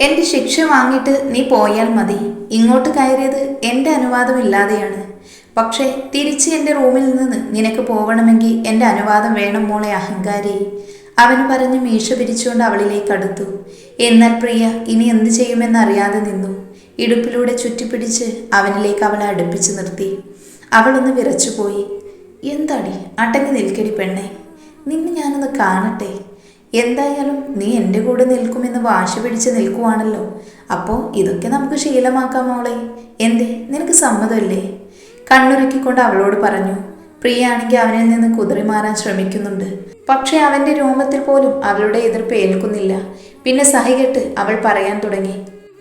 എന്റെ ശിക്ഷ വാങ്ങിയിട്ട് നീ പോയാൽ മതി. ഇങ്ങോട്ട് കയറിയത് എന്റെ അനുവാദമില്ലാതെയാണ്. പക്ഷേ തിരിച്ച് എന്റെ റൂമിൽ നിന്ന് നിനക്ക് പോകണമെങ്കിൽ എന്റെ അനുവാദം വേണം മോളെ അഹങ്കാരി. അവൻ പറഞ്ഞ് മീശ പിരിച്ചുകൊണ്ട് അവളിലേക്ക് അടുത്തു. എന്നാൽ പ്രിയ ഇനി എന്ത് ചെയ്യുമെന്നറിയാതെ നിന്നു. ഇടുപ്പിലൂടെ ചുറ്റിപ്പിടിച്ച് അവനിലേക്ക് അവളെ അടുപ്പിച്ചു നിർത്തി. അവളൊന്ന് വിറച്ചുപോയി. എന്താടി അടങ്ങി നിൽക്കടി പെണ്ണെ. നിന്നെ ഞാനൊന്ന് കാണട്ടെ. എന്തായാലും നീ എന്റെ കൂടെ നിൽക്കുമെന്ന് വാശി പിടിച്ച് നിൽക്കുവാണല്ലോ. അപ്പോൾ ഇതൊക്കെ നമുക്ക് ശീലമാക്കാം മോളെ. എന്തേ? നിനക്ക് സമ്മതമല്ലേ? കണ്ണുരുക്കിക്കൊണ്ട് അവളോട് പറഞ്ഞു പ്രിയാണെങ്കിൽ അവനിൽ നിന്ന് കുതിറി മാറാൻ ശ്രമിക്കുന്നുണ്ട്. പക്ഷെ അവന്റെ രോമത്തിൽ പോലും അവളുടെ എതിർപ്പ് ഏൽക്കുന്നില്ല പിന്നെ സഹികെട്ട് അവൾ പറയാൻ തുടങ്ങി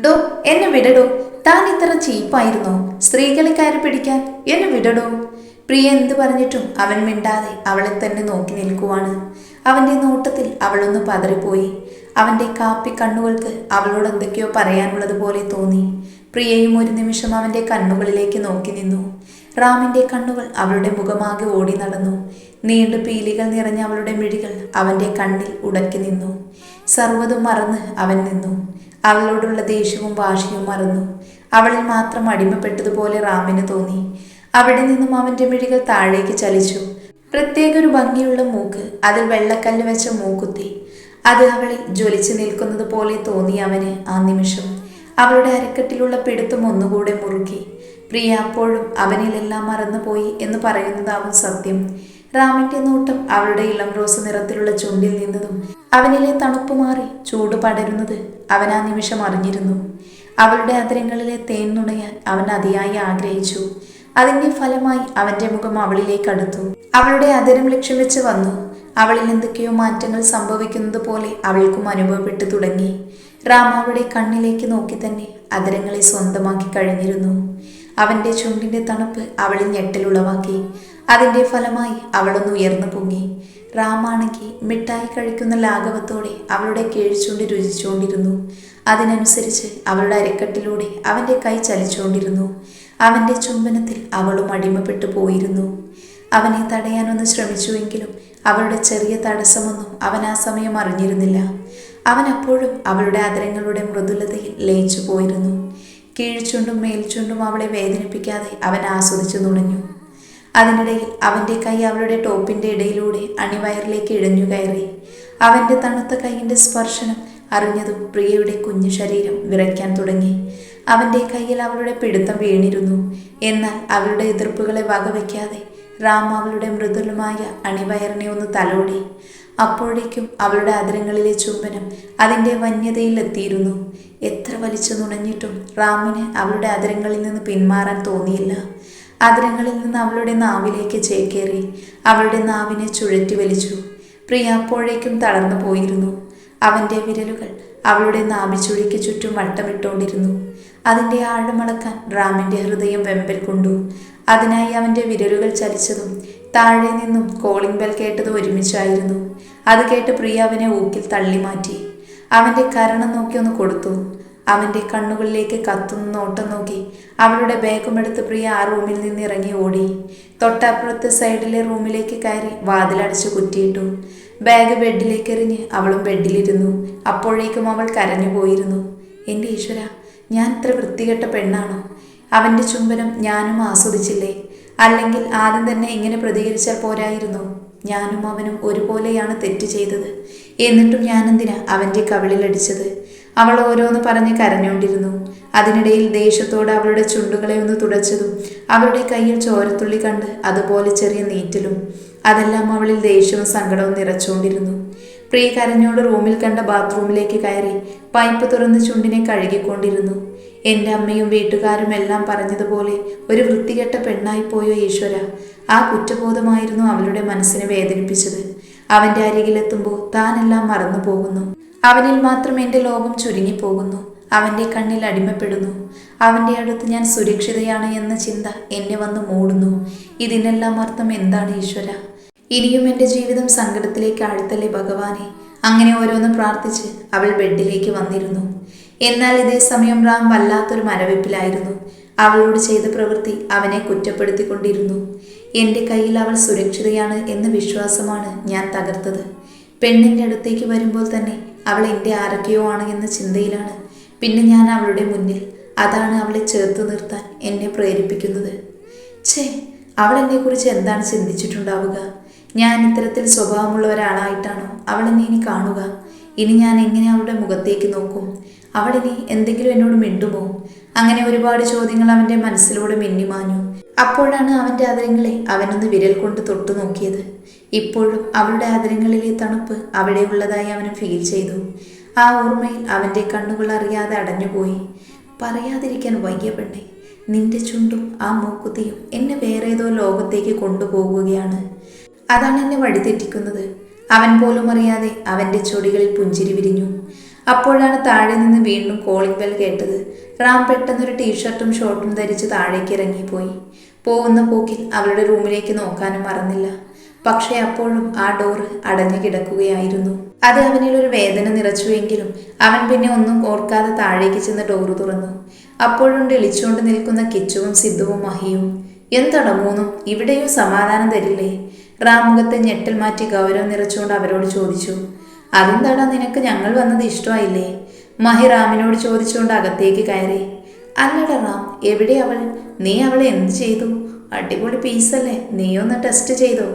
ഡോ എന്നെ വിടടോ. താൻ ഇത്ര ചീപ്പായിരുന്നോ? സ്ത്രീകളെ കയറി പിടിക്കാൻ എന്നെ വിടടോ. പ്രിയ എന്ത് പറഞ്ഞിട്ടും അവൻ മിണ്ടാതെ അവളെ തന്നെ നോക്കി നിൽക്കുവാണ്. അവന്റെ നോട്ടത്തിൽ അവളൊന്ന് പതറിപ്പോയി. അവന്റെ കാപ്പി കണ്ണുകൾക്ക് അവളോട് എന്തൊക്കെയോ പറയാനുള്ളത് പോലെ തോന്നി. പ്രിയയും ഒരു നിമിഷം അവന്റെ കണ്ണുകളിലേക്ക് നോക്കി നിന്നു. റാമിന്റെ കണ്ണുകൾ അവളുടെ മുഖമാകെ ഓടി നടന്നു. നീണ്ടു പീലികൾ നിറഞ്ഞ അവളുടെ മിഴികൾ അവന്റെ കണ്ണിൽ ഉടക്കി നിന്നു. സർവതും മറന്ന് അവൻ നിന്നു. അവളോടുള്ള ദേഷ്യവും വാശിയും മറന്നു. അവളിൽ മാത്രം അടിമപ്പെട്ടതുപോലെ റാമിന് തോന്നി. അവിടെ നിന്നും അവന്റെ മിഴികൾ താഴേക്ക് ചലിച്ചു. പ്രത്യേക ഒരു ഭംഗിയുള്ള മൂക്ക് അതിൽ വെള്ളക്കല്ല് വെച്ച മൂക്കുത്തി. അത് അവളിൽ ജ്വലിച്ചു നിൽക്കുന്നത് പോലെ തോന്നി അവന് ആ നിമിഷം. അവളുടെ അരക്കെട്ടിലുള്ള പിടുത്തം ഒന്നുകൂടെ മുറുക്കി. പ്രിയ അപ്പോഴും അവനിലെല്ലാം മറന്നുപോയി എന്ന് പറയുന്നതാവും സത്യം. റാമിന്റെ നോട്ടം അവളുടെ ഇളം റോസ് നിറത്തിലുള്ള ചുണ്ടിൽ നിന്നതും അവനിലെ തണുപ്പ് മാറി ചൂട് പടരുന്നത് അവൻ ആ നിമിഷം അറിഞ്ഞിരുന്നു. അവളുടെ അതിരങ്ങളിലെ തേൻ നുണയാൻ അവൻ അതിയായി ആഗ്രഹിച്ചു. അതിന്റെ ഫലമായി അവന്റെ മുഖം അവളിലേക്ക് അടുത്തു. അവളുടെ അതിരം ലക്ഷ്യം വെച്ച് വന്നു. അവളിൽ എന്തൊക്കെയോ മാറ്റങ്ങൾ സംഭവിക്കുന്നത് പോലെ അവൾക്കും അനുഭവപ്പെട്ടു തുടങ്ങി. റാം അവളുടെ കണ്ണിലേക്ക് നോക്കി തന്നെ അതിരങ്ങളെ സ്വന്തമാക്കി കഴിഞ്ഞിരുന്നു. അവന്റെ ചുണ്ടിന്റെ തണുപ്പ് അവളിൽ ഞെട്ടലുളവാക്കി അതിന്റെ ഫലമായി അവളൊന്ന് ഉയർന്നു പൊങ്ങി. റാമാണെങ്കിൽ മിഠായി കഴിക്കുന്ന ലാഘവത്തോടെ അവളുടെ കീഴ്ചുണ്ട് രുചിച്ചുകൊണ്ടിരുന്നു. അതിനനുസരിച്ച് അവളുടെ അരക്കെട്ടിലൂടെ അവന്റെ കൈ ചലിച്ചുകൊണ്ടിരുന്നു. അവന്റെ ചുംബനത്തിൽ അവളും അടിമപ്പെട്ടു പോയിരുന്നു. അവനെ തടയാനൊന്ന് ശ്രമിച്ചുവെങ്കിലും അവളുടെ ചെറിയ തടസ്സമൊന്നും അവൻ ആ സമയം അറിഞ്ഞിരുന്നില്ല. അവൻ അപ്പോഴും അവളുടെ അതരങ്ങളുടെ മൃദുലതയിൽ ലയിച്ചു പോയിരുന്നു. കീഴ്ചുണ്ടും മേൽചുണ്ടും അവളെ വേദനിപ്പിക്കാതെ അവൻ ആസ്വദിച്ചു നുണഞ്ഞു. അതിനിടയിൽ അവന്റെ കൈ അവളുടെ ടോപ്പിന്റെ ഇടയിലൂടെ അണിവയറിലേക്ക് ഇഴഞ്ഞു കയറി. അവന്റെ തണുത്ത കൈയിന്റെ സ്പർശനം അറിഞ്ഞതും പ്രിയയുടെ കുഞ്ഞു ശരീരം വിറയ്ക്കാൻ തുടങ്ങി. അവന്റെ കയ്യിൽ അവളുടെ പിടുത്തം വീണിരുന്നു. എന്നാൽ അവളുടെ എതിർപ്പുകളെ വകവയ്ക്കാതെ റാം അവളുടെ മൃദുലമായ അണിവയറിനെ ഒന്ന് തലോടി. അപ്പോഴേക്കും അവളുടെ അതിരങ്ങളിലെ ചുംബനം അതിന്റെ വന്യതയിൽ എത്തിയിരുന്നു എത്ര വലിച്ചു നുണഞ്ഞിട്ടും റാമിന് അവളുടെ അതിരങ്ങളിൽ നിന്ന് പിന്മാറാൻ തോന്നിയില്ല. അതിരങ്ങളിൽ നിന്ന് അവളുടെ നാവിലേക്ക് ചേക്കേറി അവളുടെ നാവിനെ ചുഴറ്റി വലിച്ചു. പ്രിയ അപ്പോഴേക്കും തളർന്നു പോയിരുന്നു. അവന്റെ വിരലുകൾ അവളുടെ നാഭിച്ചുഴിക്ക് ചുറ്റും വട്ടമിട്ടുകൊണ്ടിരുന്നു അതിന്റെ ആഴമളക്കാൻ റാമിന്റെ ഹൃദയം വെമ്പൽ കൊണ്ടു. അതിനായി അവന്റെ വിരലുകൾ ചലിച്ചതും താഴെ നിന്നും കോളിംഗ് ബെൽ കേട്ടത് ഒരുമിച്ചായിരുന്നു. അത് കേട്ട് പ്രിയ അവനെ ഊക്കിൽ തള്ളി മാറ്റി അവന്റെ കരണം നോക്കി ഒന്ന് കൊടുത്തു. അവന്റെ കണ്ണുകളിലേക്ക് കത്തുന്ന നോട്ടം നോക്കി അവളുടെ ബാഗുമെടുത്ത് പ്രിയ ആ റൂമിൽ നിന്ന് ഇറങ്ങി ഓടി. തൊട്ടപ്പുറത്തെ സൈഡിലെ റൂമിലേക്ക് കയറി വാതിലടച്ച് കുറ്റിയിട്ടു. ബാഗ് ബെഡിലേക്ക് എറിഞ്ഞ് അവളും ബെഡിലിരുന്നു. അപ്പോഴേക്കും അവൾ കരഞ്ഞു പോയിരുന്നു. എന്റെ ഈശ്വര ഞാൻ ഇത്ര വൃത്തികെട്ട പെണ്ണാണോ? അവന്റെ ചുംബനം ഞാനും ആസ്വദിച്ചില്ലേ? അല്ലെങ്കിൽ ആദ്യം തന്നെ ഇങ്ങനെ പ്രതികരിച്ചാൽ പോരായിരുന്നു. ഞാനും അവനും ഒരുപോലെയാണ് തെറ്റ് ചെയ്തത്. എന്നിട്ടും ഞാനെന്തിനാ അവന്റെ കവിളിലടിച്ചത്? അവൾ ഓരോന്ന് പറഞ്ഞ് കരഞ്ഞുകൊണ്ടിരുന്നു അതിനിടയിൽ ദേഷ്യത്തോട് അവളുടെ ചുണ്ടുകളെ ഒന്ന് തുടച്ചതും അവളുടെ കയ്യിൽ ചോരത്തുള്ളി കണ്ട് അതുപോലെ ചെറിയ നീറ്റലും. അതെല്ലാം അവളിൽ ദേഷ്യവും സങ്കടവും നിറച്ചുകൊണ്ടിരുന്നു. പ്രിയ കരഞ്ഞോട് റൂമിൽ കണ്ട ബാത്റൂമിലേക്ക് കയറി പൈപ്പ് തുറന്ന് ചുണ്ടിനെ കഴുകിക്കൊണ്ടിരുന്നു. എന്റെ അമ്മയും വീട്ടുകാരും എല്ലാം പറഞ്ഞതുപോലെ ഒരു വൃത്തികെട്ട പെണ്ണായി പോയോ ഈശ്വര ആ കുറ്റബോധമായിരുന്നു അവളുടെ മനസ്സിനെ വേദനിപ്പിച്ചത്. അവന്റെ അരികിലെത്തുമ്പോൾ താനെല്ലാം മറന്നു പോകുന്നു അവനിൽ മാത്രം എന്റെ ലോകം ചുരുങ്ങിപ്പോകുന്നു. അവന്റെ കണ്ണിൽ അടിമപ്പെടുന്നു. അവന്റെ അടുത്ത് ഞാൻ സുരക്ഷിതയാണ് എന്ന ചിന്ത എന്നെ വന്ന് മൂടുന്നു. ഇതിനെല്ലാം അർത്ഥം എന്താണ് ഈശ്വര? ഇനിയും എന്റെ ജീവിതം സങ്കടത്തിലേക്ക് ആഴ്ത്തല്ലേ ഭഗവാനെ? അങ്ങനെ ഓരോന്ന് പ്രാർത്ഥിച്ച് അവൾ ബെഡിലേക്ക് വന്നിരുന്നു. എന്നാൽ ഇതേ സമയം റാം വല്ലാത്തൊരു മരവിപ്പിലായിരുന്നു. അവളോട് ചെയ്ത പ്രവൃത്തി അവനെ കുറ്റപ്പെടുത്തിക്കൊണ്ടിരുന്നു. എന്റെ കയ്യിൽ അവൾ സുരക്ഷിതയാണ് എന്ന വിശ്വാസമാണ് ഞാൻ തകർത്തത്. പെണ്ണിന്റെ അടുത്തേക്ക് വരുമ്പോൾ തന്നെ അവൾ എന്റെ ആരൊക്കെയോ ആണ് എന്ന ചിന്തയിലാണ്. പിന്നെ ഞാൻ അവളുടെ മുന്നിൽ അതാണ് അവളെ ചേർത്ത് നിർത്താൻ എന്നെ പ്രേരിപ്പിക്കുന്നത്. ഛേ അവൾ എന്നെക്കുറിച്ച് എന്താണ് ചിന്തിച്ചിട്ടുണ്ടാവുക? ഞാൻ ഇത്തരത്തിൽ സ്വഭാവമുള്ള ഒരാളായിട്ടാണോ അവൾ എന്നെ ഇനി കാണുക? ഇനി ഞാൻ എങ്ങനെ അവളുടെ മുഖത്തേക്ക് നോക്കും? അവൾ ഇനി എന്തെങ്കിലും എന്നോട് മിണ്ടുമോ? അങ്ങനെ ഒരുപാട് ചോദ്യങ്ങൾ അവന്റെ മനസ്സിലൂടെ മിന്നിമാഞ്ഞു. അപ്പോഴാണ് അവന്റെ അതിരങ്ങളെ അവനൊന്ന് വിരൽ കൊണ്ട് തൊട്ടു നോക്കിയത് ഇപ്പോഴും അവളുടെ അതിരങ്ങളിലെ തണുപ്പ് അവിടെ ഉള്ളതായി അവന് ഫീൽ ചെയ്തു. ആ ഓർമ്മയിൽ അവന്റെ കണ്ണുകൾ അറിയാതെ അടഞ്ഞുപോയി. പറയാതിരിക്കാൻ വയ്യ പെണ്ണെ നിന്റെ ചുണ്ടും ആ മൂക്കുത്തിയും എന്നെ വേറെ ഏതോ ലോകത്തേക്ക് കൊണ്ടുപോകുകയാണ്. അതാണ് എന്നെ വഴിതെറ്റിക്കുന്നത് അവൻ പോലും അറിയാതെ അവന്റെ ചൊടികളിൽ പുഞ്ചിരി വിരിഞ്ഞു. അപ്പോഴാണ് താഴെ നിന്ന് വീണ്ടും കോളിംഗ് ബെൽ കേട്ടത്. റാം പെട്ടെന്നൊരു ടീഷർട്ടും ഷോർട്ടും ധരിച്ച് താഴേക്ക് ഇറങ്ങിപ്പോയി. പോകുന്ന പോക്കിൽ അവളുടെ റൂമിലേക്ക് നോക്കാനും മറന്നില്ല. പക്ഷേ അപ്പോഴും ആ ഡോറ് അടഞ്ഞു കിടക്കുകയായിരുന്നു. അത് അവനിൽ ഒരു വേദന നിറച്ചുവെങ്കിലും അവൻ പിന്നെ ഒന്നും ഓർക്കാതെ താഴേക്ക് ചെന്ന് ഡോറ് തുറന്നു. അപ്പോഴും എളിച്ചുകൊണ്ട് നിൽക്കുന്ന കിച്ചുവും സിദ്ധുവും മഹിയും മൂന്നും ഇവിടെയും സമാധാനം തരില്ലേ? റാമുഖത്തെ ഞെട്ടൽ മാറ്റി ഗൗരവം നിറച്ചുകൊണ്ട് അവരോട് ചോദിച്ചു. അതെന്താടാ നിനക്ക് ഞങ്ങൾ വന്നത് ഇഷ്ടമായില്ലേ? മഹി റാമിനോട് ചോദിച്ചുകൊണ്ട് അകത്തേക്ക് കയറി. അല്ലട റാം എവിടെ അവൾ? നീ അവളെ എന്ത് ചെയ്തു? അടിപൊളി പീസല്ലേ നീ ഒന്ന് ടെസ്റ്റ് ചെയ്തോ?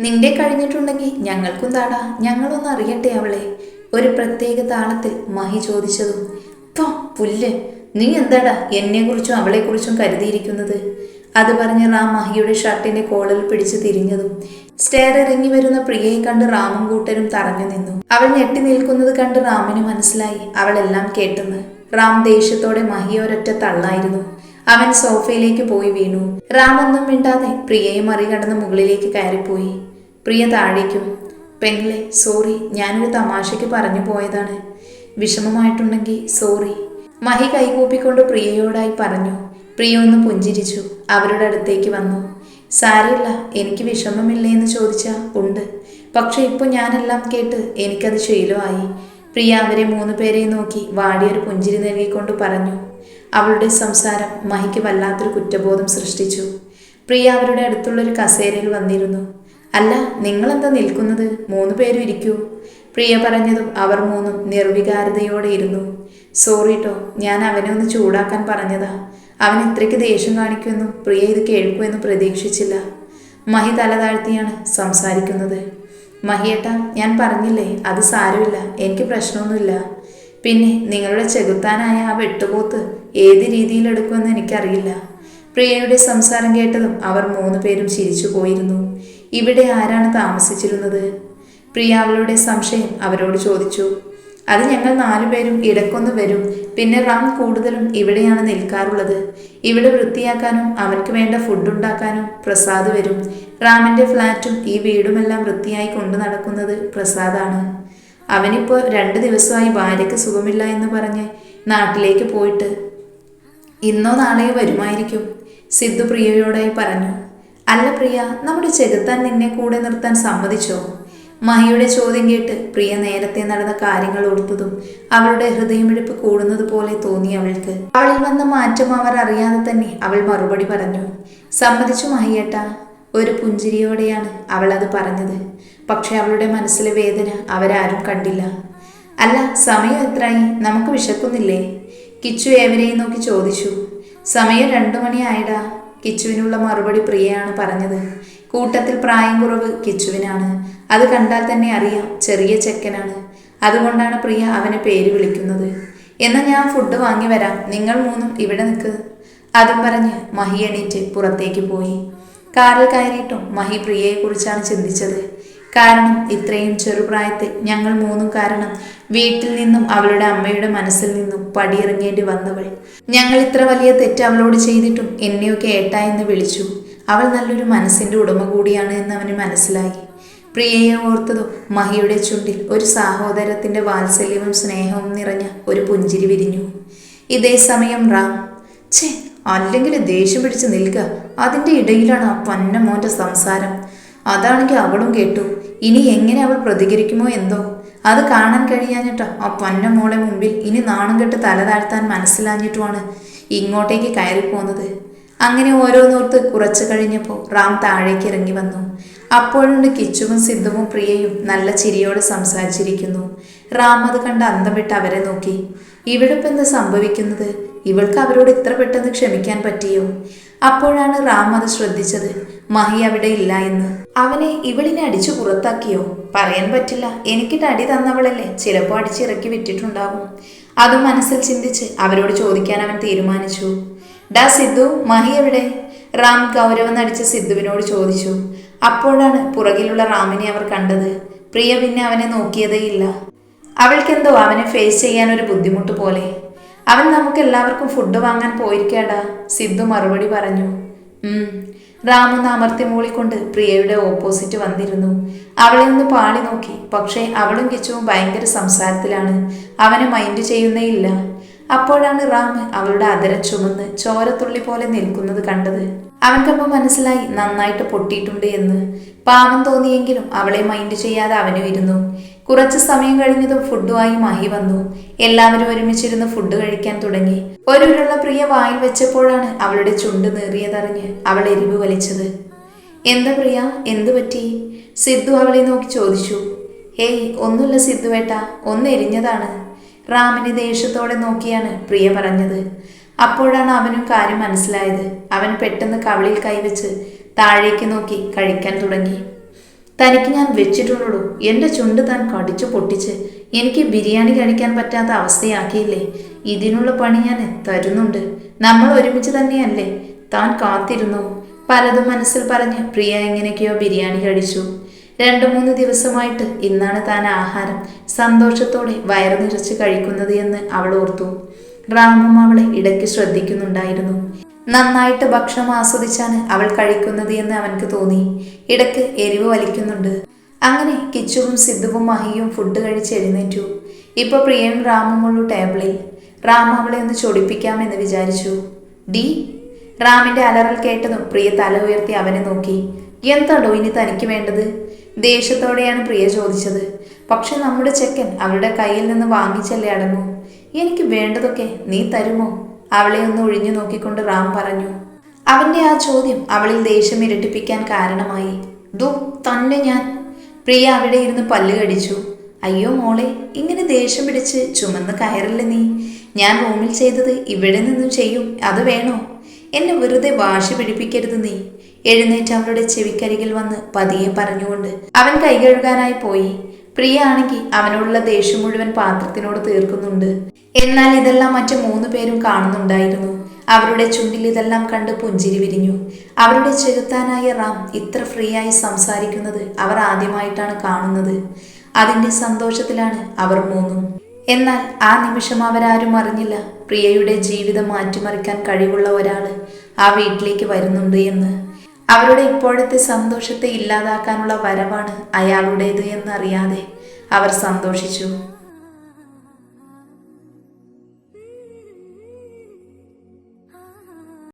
നിന്റെ കഴിഞ്ഞിട്ടുണ്ടെങ്കിൽ ഞങ്ങൾക്കും താടാ. ഞങ്ങളൊന്ന് അറിയട്ടെ അവളെ. ഒരു പ്രത്യേക താളത്തിൽ മഹി ചോദിച്ചതും പോ പുല്ല് നീ എന്താടാ എന്നെക്കുറിച്ചും അവളെക്കുറിച്ചും കരുതിയിരിക്കുന്നത്? അത് പറഞ്ഞ് റാം മഹിയുടെ ഷർട്ടിന്റെ കോളിൽ പിടിച്ച് തിരിഞ്ഞതും സ്റ്റെയർ ഇറങ്ങി വരുന്ന പ്രിയയെ കണ്ട് റാമും കൂട്ടരും തറഞ്ഞു നിന്നു. അവൾ ഞെട്ടി നിൽക്കുന്നത് കണ്ട് റാമിന് മനസ്സിലായി അവളെല്ലാം കേട്ടെന്ന്. റാം ദേഷ്യത്തോടെ മഹിയൊരൊറ്റ തള്ളായിരുന്നു. അവൻ സോഫയിലേക്ക് പോയി വീണു. റാം ഒന്നും മിണ്ടാതെ പ്രിയയെ മറികടന്ന് മുകളിലേക്ക് കയറിപ്പോയി. പ്രിയ താഴേക്കും. പെങ്ങളെ സോറി ഞാനൊരു തമാശയ്ക്ക് പറഞ്ഞു പോയതാണ്. വിഷമമായിട്ടുണ്ടെങ്കിൽ സോറി. മഹി കൈകൂപ്പിക്കൊണ്ട് പ്രിയയോടായി പറഞ്ഞു. പ്രിയ ഒന്ന് പുഞ്ചിരിച്ചു. അവരുടെ അടുത്തേക്ക് വന്നു. സാരമില്ല എനിക്ക് വിഷമമില്ലേ എന്ന് ചോദിച്ചാൽ ഉണ്ട്. പക്ഷെ ഇപ്പോൾ ഞാനെല്ലാം കേട്ട് എനിക്കത് ശീലമായി. പ്രിയ അവരെ മൂന്ന് പേരെ നോക്കി വാടിയൊരു പുഞ്ചിരി നൽകിക്കൊണ്ട് പറഞ്ഞു. അവളുടെ സംസാരം മഹിക്ക് വല്ലാത്തൊരു കുറ്റബോധം സൃഷ്ടിച്ചു. പ്രിയ അവരുടെ അടുത്തുള്ളൊരു കസേരയിൽ വന്നിരുന്നു. അല്ല നിങ്ങളെന്താ നിൽക്കുന്നത്? മൂന്ന് പേരും ഇരിക്കൂ. പ്രിയ പറഞ്ഞതും അവർ മൂന്നും നിർവികാരതയോടെ ഇരുന്നു. സോറി ട്ടോ ഞാൻ അവനെ ഒന്ന് ചൂടാക്കാൻ പറഞ്ഞതാ. അവൻ ഇത്രയ്ക്ക് ദേഷ്യം കാണിക്കുമെന്നും പ്രിയ ഇത് കേൾക്കുമെന്നും പ്രതീക്ഷിച്ചില്ല. മഹി തല താഴ്ത്തിയാണ് സംസാരിക്കുന്നത്. മഹിയേട്ട ഞാൻ പറഞ്ഞില്ലേ അത് സാരമില്ല എനിക്ക് പ്രശ്നമൊന്നുമില്ല. പിന്നെ നിങ്ങളുടെ ചെകുത്താനായ ആ വെട്ടുപോത്ത് ഏത് രീതിയിലെടുക്കുമെന്ന് എനിക്കറിയില്ല. പ്രിയയുടെ സംസാരം കേട്ടതും അവർ മൂന്ന് പേരും ചിരിച്ചു പോയിരുന്നു. ഇവിടെ ആരാണ് താമസിച്ചിരുന്നത്? പ്രിയ അവളുടെ സംശയം അവരോട് ചോദിച്ചു. അത് ഞങ്ങൾ നാലുപേരും ഇടക്കൊന്ന് വരും. പിന്നെ റാം കൂടുതലും ഇവിടെയാണ് നിൽക്കാറുള്ളത്. ഇവിടെ വൃത്തിയാക്കാനും അവർക്ക് വേണ്ട ഫുഡ് ഉണ്ടാക്കാനും പ്രസാദ് വരും. റാമിന്റെ ഫ്ലാറ്റും ഈ വീടുമെല്ലാം വൃത്തിയായി കൊണ്ടു നടക്കുന്നത് പ്രസാദാണ്. അവനിപ്പോൾ രണ്ട് ദിവസമായി ഭാര്യയ്ക്ക് സുഖമില്ല എന്ന് പറഞ്ഞ് നാട്ടിലേക്ക് പോയിട്ട് ഇന്നോ നാളെയോ വരുമായിരിക്കും. സിദ്ധു പ്രിയയോടായി പറഞ്ഞു അല്ല പ്രിയ നമ്മുടെ ചെകുത്താൻ നിന്നെ കൂടെ നിർത്താൻ സമ്മതിച്ചോ? മഹിയുടെ ചോദ്യം കേട്ട് പ്രിയ നേരത്തെ നടന്ന കാര്യങ്ങൾ ഓർത്തതും അവളുടെ ഹൃദയമിടിപ്പ് കൂടുന്നത് പോലെ തോന്നി അവൾക്ക്. അവളിൽ വന്ന മാറ്റം അവർ അറിയാതെ തന്നെ അവൾ മറുപടി പറഞ്ഞു സമ്മതിച്ചു മഹിയേട്ട ഒരു പുഞ്ചിരിയോടെയാണ് അവൾ അത് പറഞ്ഞത്. പക്ഷെ അവളുടെ മനസ്സിലെ വേദന അവരാരും കണ്ടില്ല. അല്ല സമയം എത്രയായി? നമുക്ക് വിശക്കുന്നില്ലേ? കിച്ചു ഏവരെയും നോക്കി ചോദിച്ചു സമയം രണ്ടു മണിയായിടാ. കിച്ചുവിനുള്ള മറുപടി പ്രിയയാണ് പറഞ്ഞത്. കൂട്ടത്തിൽ പ്രായം കുറവ് കിച്ചുവിനാണ്. അത് കണ്ടാൽ തന്നെ അറിയാം ചെറിയ ചെക്കനാണ്. അതുകൊണ്ടാണ് പ്രിയ അവനെ പേര് വിളിക്കുന്നത്. എന്നാൽ ഞാൻ ഫുഡ് വാങ്ങി വരാം. നിങ്ങൾ മൂന്നും ഇവിടെ നിൽക്ക് അതും പറഞ്ഞ് മഹി എണീറ്റ് പുറത്തേക്ക് പോയി. കാറിൽ കയറിയിട്ടും മഹി പ്രിയയെക്കുറിച്ചാണ് ചിന്തിച്ചത്. കാരണം ഇത്രയും ചെറുപ്രായത്തിൽ ഞങ്ങൾ മൂന്നും കാരണം വീട്ടിൽ നിന്നും അവളുടെ അമ്മയുടെ മനസ്സിൽ നിന്നും പടിയിറങ്ങേണ്ടി വന്നവൾ. ഞങ്ങൾ ഇത്ര വലിയ തെറ്റ് അവളോട് ചെയ്തിട്ടും എന്നെയൊക്കെ ഏട്ടാ എന്ന് വിളിച്ചു. അവൾ നല്ലൊരു മനസ്സിന്റെ ഉടമ കൂടിയാണ് എന്ന് അവന് മനസ്സിലായി. പ്രിയയെ ഓർത്തതും മഹിയുടെ ചുണ്ടിൽ ഒരു സഹോദരത്തിന്റെ വാത്സല്യവും സ്നേഹവും നിറഞ്ഞ ഒരു പുഞ്ചിരി വിരിഞ്ഞു. ഇതേ സമയം റാം ഛേ അല്ലെങ്കിൽ ദേഷ്യം പിടിച്ച് നിൽക്കുക. അതിന്റെ ഇടയിലാണ് ആ പന്ന മോന്റെ സംസാരം. അതാണെങ്കിൽ അവളും കേട്ടു. ഇനി എങ്ങനെ അവൾ പ്രതികരിക്കുമോ എന്തോ? അത് കാണാൻ കഴിയാഞ്ഞിട്ടോ? ആ പൊന്ന മോളെ മുമ്പിൽ ഇനി നാണം കെട്ട് തല താഴ്ത്താൻ മനസ്സിലാഞ്ഞിട്ടുമാണ് ഇങ്ങോട്ടേക്ക് കയറിപ്പോന്നത്. അങ്ങനെ ഓരോന്നോർത്ത് കുറച്ചു കഴിഞ്ഞപ്പോൾ റാം താഴേക്ക് ഇറങ്ങി വന്നു. അപ്പോഴുണ്ട് കിച്ചുവും സിദ്ധുവും പ്രിയയും നല്ല ചിരിയോടെ സംസാരിച്ചിരിക്കുന്നു. റാം അത് കണ്ട് അന്തം വിട്ട് അവരെ നോക്കി. ഇവിടെ ഇപ്പം എന്താ സംഭവിക്കുന്നത്? ഇവൾക്ക് അവരോട് ഇത്ര പെട്ടെന്ന് ക്ഷമിക്കാൻ പറ്റിയോ? അപ്പോഴാണ് റാം അത് ശ്രദ്ധിച്ചത്. മഹി അവിടെ ഇല്ല എന്ന്. അവനെ ഇവളിനെ അടിച്ചു പുറത്താക്കിയോ? പറയാൻ പറ്റില്ല. എനിക്കിട്ട് അടി തന്നവളല്ലേ? ചിലപ്പോൾ അടിച്ചിറക്കി വിട്ടിട്ടുണ്ടാവും അതും മനസ്സിൽ ചിന്തിച്ച് അവരോട് ചോദിക്കാൻ അവൻ തീരുമാനിച്ചു. ഡാ സിദ്ധു മഹി എവിടെ? റാം ഗൗരവം നടിച്ച സിദ്ധുവിനോട് ചോദിച്ചു. അപ്പോഴാണ് പുറകിലുള്ള റാമിനെ അവർ കണ്ടത്. പ്രിയ പിന്നെ അവനെ നോക്കിയതേയില്ല അവൾക്കെന്തോ അവനെ ഫേസ് ചെയ്യാൻ ഒരു ബുദ്ധിമുട്ട് പോലെ. അവൻ നമുക്ക് എല്ലാവർക്കും ഫുഡ് വാങ്ങാൻ പോയിരിക്കേടാ സിദ്ധു മറുപടി പറഞ്ഞു. ഉം രാമൊന്ന് അമർത്തി മൂളിക്കൊണ്ട് പ്രിയയുടെ ഓപ്പോസിറ്റ് വന്നിരുന്നു. അവളെ ഒന്ന് പാളി നോക്കി. പക്ഷേ അവളും കിച്ചുവും ഭയങ്കര സംസാരത്തിലാണ്. അവനെ മൈൻഡ് ചെയ്യുന്നേയില്ല അപ്പോഴാണ് റാം അവളുടെ അതരം ചുമന്ന് ചോരത്തുള്ളി പോലെ നിൽക്കുന്നത് കണ്ടത്. അവൻക്കപ്പോൾ മനസ്സിലായി നന്നായിട്ട് പൊട്ടിയിട്ടുണ്ട് എന്ന്. പാവം തോന്നിയെങ്കിലും അവളെ മൈൻഡ് ചെയ്യാതെ അവനും ഇരുന്നു. കുറച്ച് സമയം കഴിഞ്ഞതും ഫുഡുമായി മഹി വന്നു. എല്ലാവരും ഒരുമിച്ചിരുന്ന് ഫുഡ് കഴിക്കാൻ തുടങ്ങി. ഒരുരുള്ള പ്രിയ വായിൽ വെച്ചപ്പോഴാണ് അവളുടെ ചുണ്ട് നേറിയതറിഞ്ഞ് അവൾ എരിവ് വലിച്ചത്. എന്താ പ്രിയ? എന്തു പറ്റി? സിദ്ധു അവളെ നോക്കി ചോദിച്ചു. ഹേയ് ഒന്നുമില്ല സിദ്ധുവേട്ട ഒന്ന് എരിഞ്ഞതാണ്. റാമിനെ ദേഷ്യത്തോടെ നോക്കിയാണ് പ്രിയ പറഞ്ഞത്. അപ്പോഴാണ് അവനും കാര്യം മനസ്സിലായത്. അവൻ പെട്ടെന്ന് കവളിൽ കൈവച്ച് താഴേക്ക് നോക്കി കഴിക്കാൻ തുടങ്ങി. തനിക്ക് ഞാൻ വെച്ചിട്ടുള്ളൂ എന്റെ ചുണ്ട് താൻ കടിച്ചു പൊട്ടിച്ച് എനിക്ക് ബിരിയാണി കഴിക്കാൻ പറ്റാത്ത അവസ്ഥയാക്കിയില്ലേ? ഇതിനുള്ള പണി ഞാൻ തരുന്നുണ്ട്. നമ്മൾ ഒരുമിച്ച് തന്നെയല്ലേ? താൻ കാത്തിരുന്നു. പലതും മനസ്സിൽ പറഞ്ഞ് പ്രിയ എങ്ങനെയൊക്കെയോ ബിരിയാണി കഴിച്ചു. രണ്ടു മൂന്ന് ദിവസമായിട്ട് ഇന്നാണ് താൻ ആഹാരം സന്തോഷത്തോടെ വയറു നിറച്ച് കഴിക്കുന്നത് എന്ന് അവൾ ഓർത്തു. റാമും അവളെ ഇടയ്ക്ക് ശ്രദ്ധിക്കുന്നുണ്ടായിരുന്നു. നന്നായിട്ട് ഭക്ഷണം ആസ്വദിച്ചാണ് അവൾ കഴിക്കുന്നത് എന്ന് അവൻക്ക് തോന്നി. ഇടയ്ക്ക് എരിവ് വലിക്കുന്നുണ്ട്. അങ്ങനെ കിച്ചുവും സിദ്ധുവും മഹിയും ഫുഡ് കഴിച്ച് എഴുന്നേറ്റു. ഇപ്പോൾ പ്രിയയും റാമും ഉള്ളു ടേബിളിൽ റാം അവളെ ഒന്ന് ചൊടിപ്പിക്കാമെന്ന് വിചാരിച്ചു. ഡി? റാമിന്റെ അലറൽ കേട്ടതും പ്രിയ തല ഉയർത്തി അവനെ നോക്കി. എന്താടോ ഇനി തനിക്ക് വേണ്ടത്? ദേഷ്യത്തോടെയാണ് പ്രിയ ചോദിച്ചത്. പക്ഷെ നമ്മുടെ ചെക്കൻ അവളുടെ കയ്യിൽ നിന്ന് വാങ്ങിച്ചല്ലേ അടങ്ങൂ. എനിക്ക് വേണ്ടതൊക്കെ നീ തരുമോ? അവളെ ഒന്ന് ഒഴിഞ്ഞു നോക്കിക്കൊണ്ട് റാം പറഞ്ഞു അവന്റെ ആ ചോദ്യം അവളിൽ ദേഷ്യം ഇരട്ടിപ്പിക്കാൻ കാരണമായി. ദു തന്നെ ഞാൻ. പ്രിയ അവിടെ ഇരുന്ന് പല്ല് കടിച്ചു അയ്യോ മോളെ ഇങ്ങനെ ദേഷ്യം പിടിച്ച് ചുമന്ന് കയറില്ല നീ? ഞാൻ റൂമിൽ ചെയ്തത് ഇവിടെ നിന്നും ചെയ്യും അത് വേണോ? എന്നെ വെറുതെ വാശി പിടിപ്പിക്കരുത് നീ. എഴുന്നേറ്റ് അവളുടെ ചെവിക്കരികിൽ വന്ന് പതിയെ പറഞ്ഞുകൊണ്ട് അവൻ കൈ കഴുകാനായി പോയി. പ്രിയ ആണെങ്കിൽ അവനോടുള്ള ദേഷ്യം മുഴുവൻ പാത്രത്തിനോട് തീർക്കുന്നുണ്ട്. എന്നാൽ ഇതെല്ലാം മറ്റു മൂന്ന് പേരും കാണുന്നുണ്ടായിരുന്നു. അവരുടെ ചുണ്ടിൽ ഇതെല്ലാം കണ്ട് പുഞ്ചിരി വിരിഞ്ഞു. അവരുടെ ചെകുത്താനായ റാം ഇത്ര ഫ്രീ ആയി സംസാരിക്കുന്നത് അവർ ആദ്യമായിട്ടാണ് കാണുന്നത്. അതിന്റെ സന്തോഷത്തിലാണ് അവർ മൂന്നും. എന്നാൽ ആ നിമിഷം അവരാരും അറിഞ്ഞില്ല പ്രിയയുടെ ജീവിതം മാറ്റിമറിക്കാൻ കഴിവുള്ള ഒരാൾ ആ വീട്ടിലേക്ക് വരുന്നുണ്ട് എന്ന്. അവരുടെ ഇപ്പോഴത്തെ സന്തോഷത്തെ ഇല്ലാതാക്കാനുള്ള വരവാണ് അയാളുടേത് എന്നറിയാതെ അവർ സന്തോഷിച്ചു.